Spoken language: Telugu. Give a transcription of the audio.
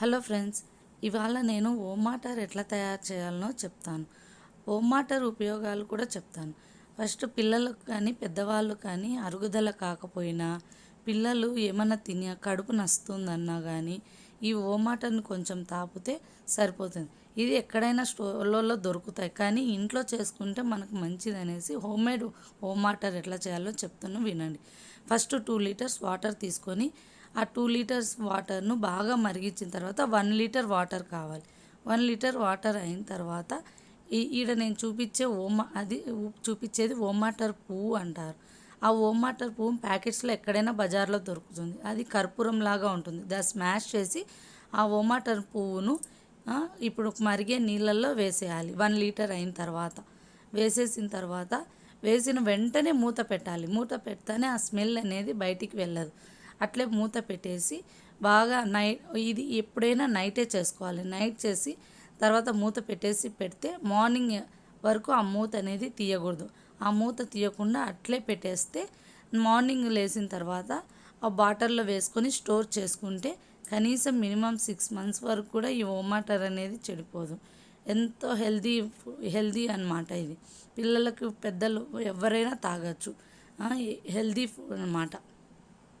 హలో ఫ్రెండ్స్ ఇవాళ నేను ఓమ్ వాటర్ ఎట్లా తయారు చేయాలనో చెప్తాను. ఓమ్ వాటర్ ఉపయోగాలు కూడా చెప్తాను. ఫస్ట్ పిల్లలకు కానీ పెద్దవాళ్ళు కానీ అరుగుదల కాకపోయినా పిల్లలు ఏమన్నా తిని కడుపు నస్తుందన్నా కానీ ఈ ఓమ్ వాటర్ని కొంచెం తాపితే సరిపోతుంది. ఇది ఎక్కడైనా స్టోర్లలో దొరుకుతాయి. కానీ ఇంట్లో చేసుకుంటే మనకు మంచిది అనేసి హోమ్ మేడ్ ఓమ్ వాటర్ ఎట్లా చేయాలో చెప్తాను వినండి. ఫస్ట్ టూ లీటర్స్ వాటర్ తీసుకొని ఆ టూ లీటర్స్ వాటర్ను బాగా మరిగించిన తర్వాత వన్ లీటర్ వాటర్ కావాలి. వన్ లీటర్ వాటర్ అయిన తర్వాత ఈ ఈడ నేను చూపించే ఓమ అది చూపించేది ఓమాటర్ పువ్వు అంటారు. ఆ ఓమాటర్ పువ్వు ప్యాకెట్స్లో ఎక్కడైనా బజార్లో దొరుకుతుంది. అది కర్పూరం లాగా ఉంటుంది. దాన్ని స్మాష్ చేసి ఆ ఓమాటర్ పువ్వును ఇప్పుడు మరిగే నీళ్ళల్లో వేసేయాలి. వన్ లీటర్ అయిన తర్వాత వేసేసిన తర్వాత వేసిన వెంటనే మూత పెట్టాలి. మూత పెడితేనే ఆ స్మెల్ అనేది బయటికి వెళ్ళదు. అట్లే మూత పెట్టేసి బాగా నైట్ ఇది ఎప్పుడైనా నైటే చేసుకోవాలి. నైట్ చేసి తర్వాత మూత పెట్టేసి పెడితే మార్నింగ్ వరకు ఆ మూత అనేది తీయకూడదు. ఆ మూత తీయకుండా అట్లే పెట్టేస్తే మార్నింగ్ లేచిన తర్వాత ఆ బాటర్లో వేసుకొని స్టోర్ చేసుకుంటే కనీసం మినిమం సిక్స్ మంత్స్ వరకు కూడా ఈ ఓమాటర్ అనేది చెడిపోదు. ఎంతో హెల్దీ హెల్దీ అన్నమాట ఇది. పిల్లలకు పెద్దలు ఎవరైనా తాగొచ్చు. హెల్దీ ఫుడ్ అనమాట